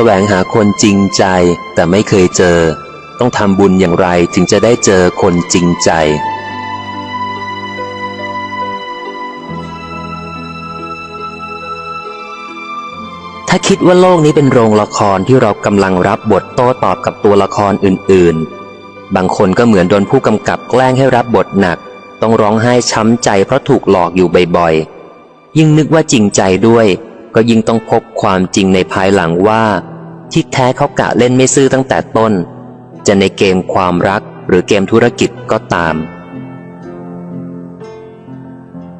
แสวงหาคนจริงใจแต่ไม่เคยเจอ ต้องทำบุญอย่างไรถึงจะได้เจอคนจริงใจ ถ้าคิดว่าโลกนี้เป็นโรงละครที่เรากำลังรับบทโต้ตอบกับตัวละครอื่น ๆ บางคนก็เหมือนโดนผู้กำกับแกล้งให้รับบทหนัก ต้องร้องไห้ช้ำใจเพราะถูกหลอกอยู่บ่อยๆ ยิ่งนึกว่าจริงใจด้วย ก็ยิ่งต้องพบความจริงในภายหลังว่า ที่แท้เขากะเล่นไม่ซื่อตั้งแต่ต้น จะในเกมความรักหรือเกมธุรกิจก็ตาม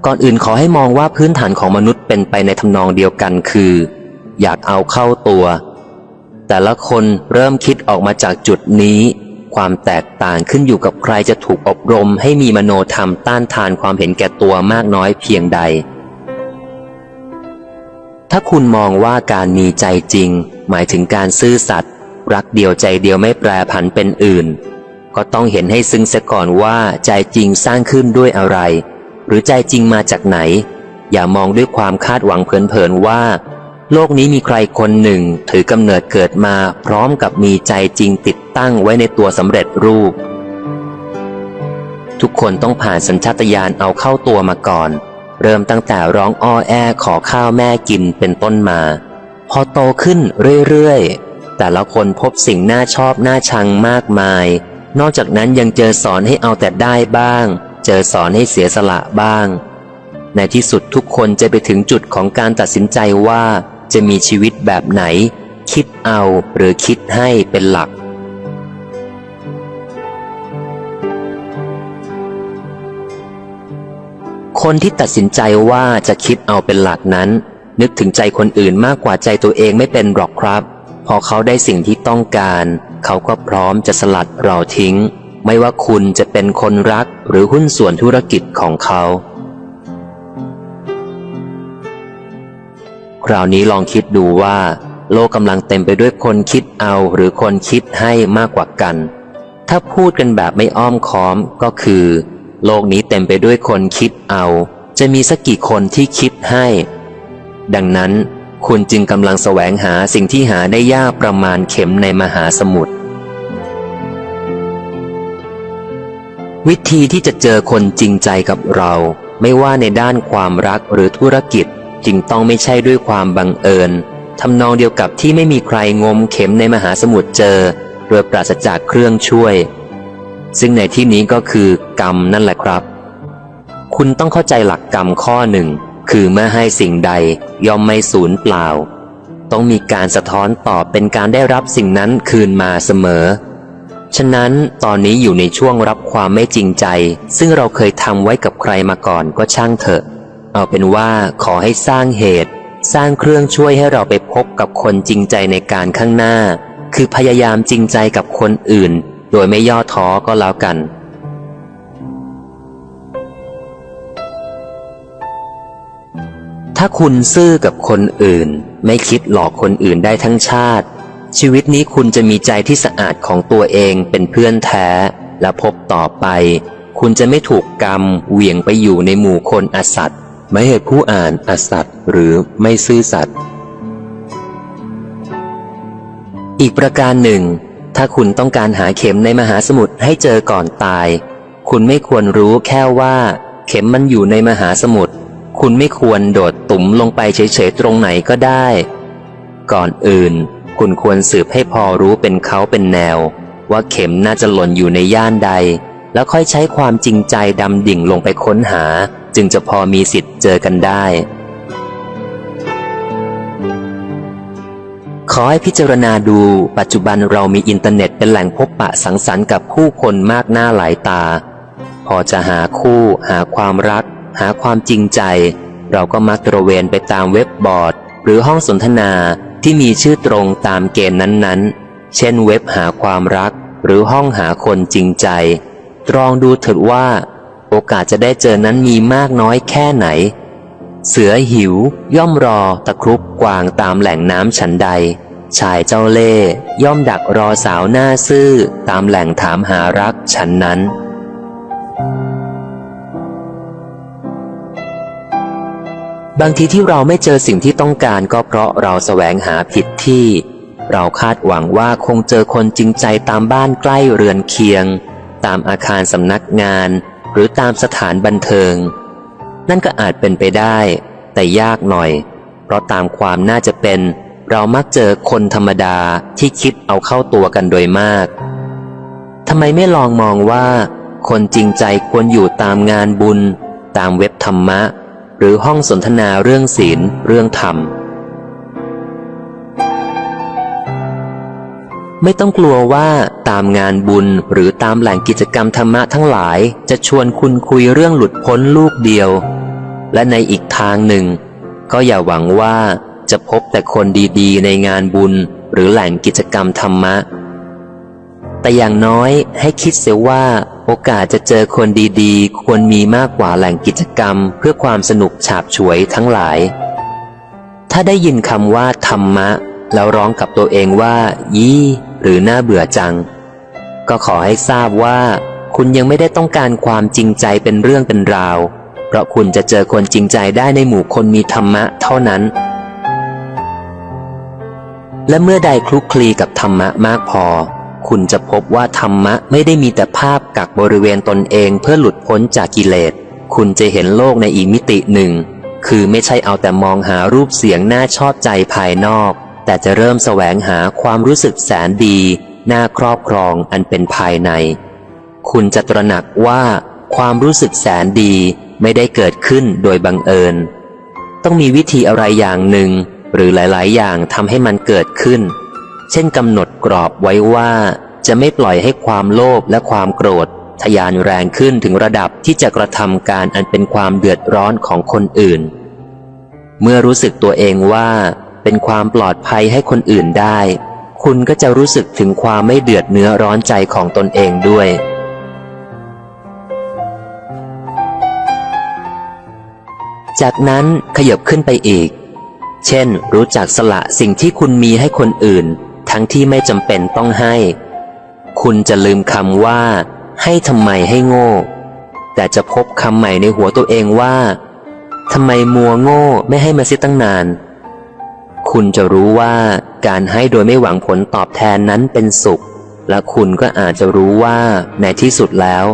ก่อนอื่นขอให้มองว่าพื้นฐานของมนุษย์เป็นไปในทำนองเดียวกันคือ อยากเอาเข้าตัว แต่ละคนเริ่มคิดออกมาจากจุดนี้ ความแตกต่างขึ้นอยู่กับใครจะถูกอบรมให้มีมโนธรรมต้านทานความเห็นแก่ตัวมากน้อยเพียงใด ถ้าคุณมองว่าการมีใจจริง หมายถึงการซื่อสัตย์รักเดียวใจเดียวไม่แปรผันเป็นอื่น ก็ต้องเห็นให้ซึ้งเสียก่อนว่าใจจริงสร้างขึ้นด้วยอะไร หรือใจจริงมาจากไหน อย่ามองด้วยความคาดหวังเพลินๆว่า โลกนี้มีใครคนหนึ่งถือกำเนิดเกิดมาพร้อมกับมีใจจริงติดตั้งไว้ในตัวสำเร็จรูป ทุกคนต้องผ่านสัญชาตญาณเอาเข้าตัวมาก่อน เริ่มตั้งแต่ร้องอ้อแอขอข้าวแม่กินเป็นต้นมา พอโตขึ้นเรื่อยๆ แต่ละคนพบสิ่งน่าชอบน่าชังมากมาย นอกจากนั้นยังเจอสอนให้เอาแต่ได้บ้าง เจอสอนให้เสียสละบ้าง ในที่สุดทุกคนจะไปถึงจุดของการตัดสินใจว่าจะมีชีวิตแบบไหน คิดเอาหรือคิดให้เป็นหลัก คนที่ตัดสินใจว่าจะคิดเอาเป็นหลักนั้น นึกถึงใจคนอื่นมากกว่าใจตัวเองไม่เป็นหรอกครับ พอเขาได้สิ่งที่ต้องการ เขาก็พร้อมจะสลัดเราทิ้ง ไม่ว่าคุณจะเป็นคนรักหรือหุ้นส่วนธุรกิจของเขา คราวนี้ลองคิดดูว่า โลกกำลังเต็มไปด้วยคนคิดเอาหรือคนคิดให้มากกว่ากัน ถ้าพูดกันแบบไม่อ้อมค้อมก็คือ โลกนี้เต็มไปด้วยคนคิดเอา จะมีสักกี่คนที่คิดให้ ดังนั้น คุณจึงกำลังแสวงหาสิ่งที่หาได้ยากประมาณเข็มในมหาสมุทรวิธีที่จะเจอคนจริงใจกับเรา ไม่ว่าในด้านความรักหรือธุรกิจจึงต้องไม่ใช่ด้วยความบังเอิญทำนองเดียวกับที่ไม่มีใครงมเข็มในมหาสมุทรเจอ โดยปราศจากเครื่องช่วย ซึ่งในที่นี้ก็คือกรรมนั่นแหละครับ คุณต้องเข้าใจหลักกรรมข้อหนึ่ง คือเมื่อให้สิ่งใดย่อมไม่สูญเปล่า ต้องมีการสะท้อนตอบเป็นการได้รับสิ่งนั้นคืนมาเสมอ ฉะนั้นตอนนี้อยู่ในช่วงรับความไม่จริงใจ ซึ่งเราเคยทำไว้กับใครมาก่อนก็ช่างเถอะ เอาเป็นว่าขอให้สร้างเหตุ สร้างเครื่องช่วยให้เราไปพบกับคนจริงใจในการข้างหน้า คือพยายามจริงใจกับคนอื่น โดยไม่ย่อท้อก็แล้วกัน ถ้าคุณซื่อกับคนอื่น ไม่คิดหลอกคนอื่นได้ทั้งชาติ ชีวิตนี้คุณจะมีใจที่สะอาดของตัวเองเป็นเพื่อนแท้ และพบต่อไป คุณจะไม่ถูกกรรมเหวี่ยงไปอยู่ในหมู่คนอสัตย์ไม่เหตุผู้อ่านอสัตย์หรือไม่ซื่อสัตย์อีกประการหนึ่ง ถ้าคุณต้องการหาเข็มในมหาสมุทรให้เจอก่อนตาย คุณไม่ควรรู้แค่ว่า เข็มมันอยู่ในมหาสมุทร คุณไม่ควรโดดตุ่มลงไปเฉยๆตรงไหนก็ได้ ก่อนอื่น คุณควรสืบให้พอรู้เป็นเขาเป็นแนว ว่าเข็มน่าจะหล่นอยู่ในย่านใด แล้วค่อยใช้ความจริงใจดำดิ่งลงไปค้นหา จึงจะพอมีสิทธิ์เจอกันได้ ขอให้พิจารณาดูปัจจุบันเรามีอินเทอร์เน็ตเป็นแหล่งพบปะสังสรรค์กับผู้คนมากหน้าหลายตา พอจะหาคู่ หาความรัก หาความจริงใจ เราก็มักตระเวนไปตามเว็บบอร์ด หรือห้องสนทนาที่มีชื่อตรงตามเกณฑ์นั้นๆ เช่นเว็บหาความรัก หรือห้องหาคนจริงใจ ตรองดูเถิดว่า โอกาสจะได้เจอนั้นมีมากน้อยแค่ไหน เสือหิว ย่อมรอตะครุบกวางตามแหล่งน้ำฉันใด ชายเจ้าเล่ย่อมดักรอสาวหน้าซื่อตามแหล่งถามหารักฉันนั้นบางทีที่เราไม่เจอสิ่งที่ต้องการก็เพราะเราแสวงหาผิดที่ เราคาดหวังว่าคงเจอคนจริงใจตามบ้านใกล้เรือนเคียง ตามอาคารสำนักงาน หรือตามสถานบันเทิง นั่นก็อาจเป็นไปได้ แต่ยากหน่อย เพราะตามความน่าจะเป็น เรามักเจอคนธรรมดาที่คิดเอาเข้าตัวกันโดยมากทำไมไม่ลองมองว่า คนจริงใจควรอยู่ตามงานบุญ ตามเว็บธรรมะ หรือห้องสนทนาเรื่องศีลเรื่องธรรม ไม่ต้องกลัวว่าตามงานบุญหรือตามแหล่งกิจกรรมธรรมะทั้งหลาย จะชวนคุณคุยเรื่องหลุดพ้นลูกเดียว และในอีกทางหนึ่ง ก็อย่าหวังว่าจะพบแต่คนดีๆ ในงานบุญหรือแหล่งกิจกรรมธรรมะ แต่อย่างน้อยให้คิดเสียว่าโอกาสจะเจอคนดีๆ ควรมีมากกว่าแหล่งกิจกรรม เพื่อความสนุกฉาบฉวยทั้งหลาย ถ้าได้ยินคำว่าธรรมะ แล้วร้องกับตัวเองว่า ยี่ หรือน่าเบื่อจัง ก็ขอให้ทราบว่า คุณยังไม่ได้ต้องการความจริงใจเป็นเรื่องเป็นราว เพราะคุณจะเจอคนจริงใจได้ในหมู่คนมีธรรมะเท่านั้น และเมื่อใดคลุกคลีกับธรรมะมากพอ คุณจะพบว่าธรรมะไม่ได้มีแต่ภาพกักบริเวณตนเองเพื่อหลุดพ้นจากกิเลส คุณจะเห็นโลกในอีกมิติหนึ่ง คือไม่ใช่เอาแต่มองหารูปเสียงน่าชอบใจภายนอก แต่จะเริ่มแสวงหาความรู้สึกแสนดีน่าครอบครองอันเป็นภายใน คุณจะตระหนักว่าความรู้สึกแสนดี ไม่ได้เกิดขึ้นโดยบังเอิญ ต้องมีวิธีอะไรอย่างหนึ่ง หรือหลาย ๆ อย่างทำให้มันเกิดขึ้น เช่นกำหนดกรอบไว้ว่าจะไม่ปล่อยให้ความโลภและความโกรธทะยานแรงขึ้นถึงระดับที่จะกระทำการอันเป็นความเดือดร้อนของคนอื่น เมื่อรู้สึกตัวเองว่าเป็นความปลอดภัยให้คนอื่นได้ คุณก็จะรู้สึกถึงความไม่เดือดเนื้อร้อนใจของตนเองด้วย จากนั้นขยบขึ้นไปอีก เช่น รู้จักสละสิ่งที่คุณมีให้คนอื่น ทั้งที่ไม่จำเป็นต้องให้ คุณจะลืมคำว่า ให้ทำไมให้โง่ แต่จะพบคำใหม่ในหัวตัวเองว่าทำไมมัวโง่ไม่ให้มาเสียตั้งนาน คุณจะรู้ว่าการให้โดยไม่หวังผลตอบแทนนั้นเป็นสุข และคุณก็อาจจะรู้ว่าในที่สุดแล้ว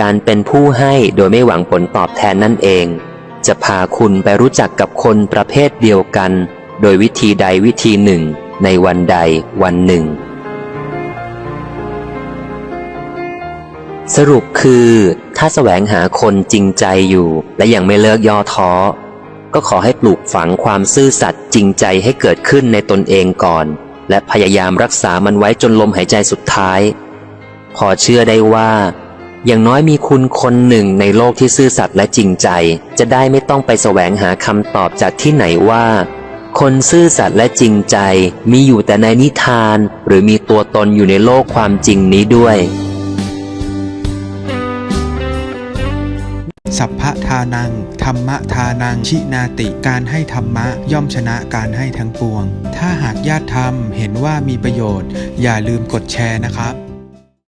การเป็นผู้ให้โดยไม่หวังผลตอบแทนนั่นเอง จะพาคุณไปรู้จักกับคนประเภทเดียวกัน โดยวิธีใดวิธีหนึ่ง ในวันใดวันหนึ่ง สรุปคือ ถ้าแสวงหาคนจริงใจอยู่ และยังไม่เลิกย่อท้อ ก็ขอให้ปลูกฝังความซื่อสัตย์จริงใจให้เกิดขึ้นในตนเองก่อน และพยายามรักษามันไว้จนลมหายใจสุดท้าย พอเชื่อได้ว่า อย่างน้อยมีคุณคนหนึ่งในโลกที่ซื่อสัตย์และจริงใจ จะได้ไม่ต้องไปแสวงหาคำตอบจากที่ไหนว่า คนซื่อสัตย์และจริงใจมีอยู่แต่ในนิทาน หรือมีตัวตนอยู่ในโลกความจริงนี้ด้วย สัพพะทานัง ธรรมะทานังชินาติการให้ธรรมะย่อมชนะการให้ทั้งปวง ถ้าหากญาติธรรมเห็นว่ามีประโยชน์ อย่าลืมกดแชร์นะครับ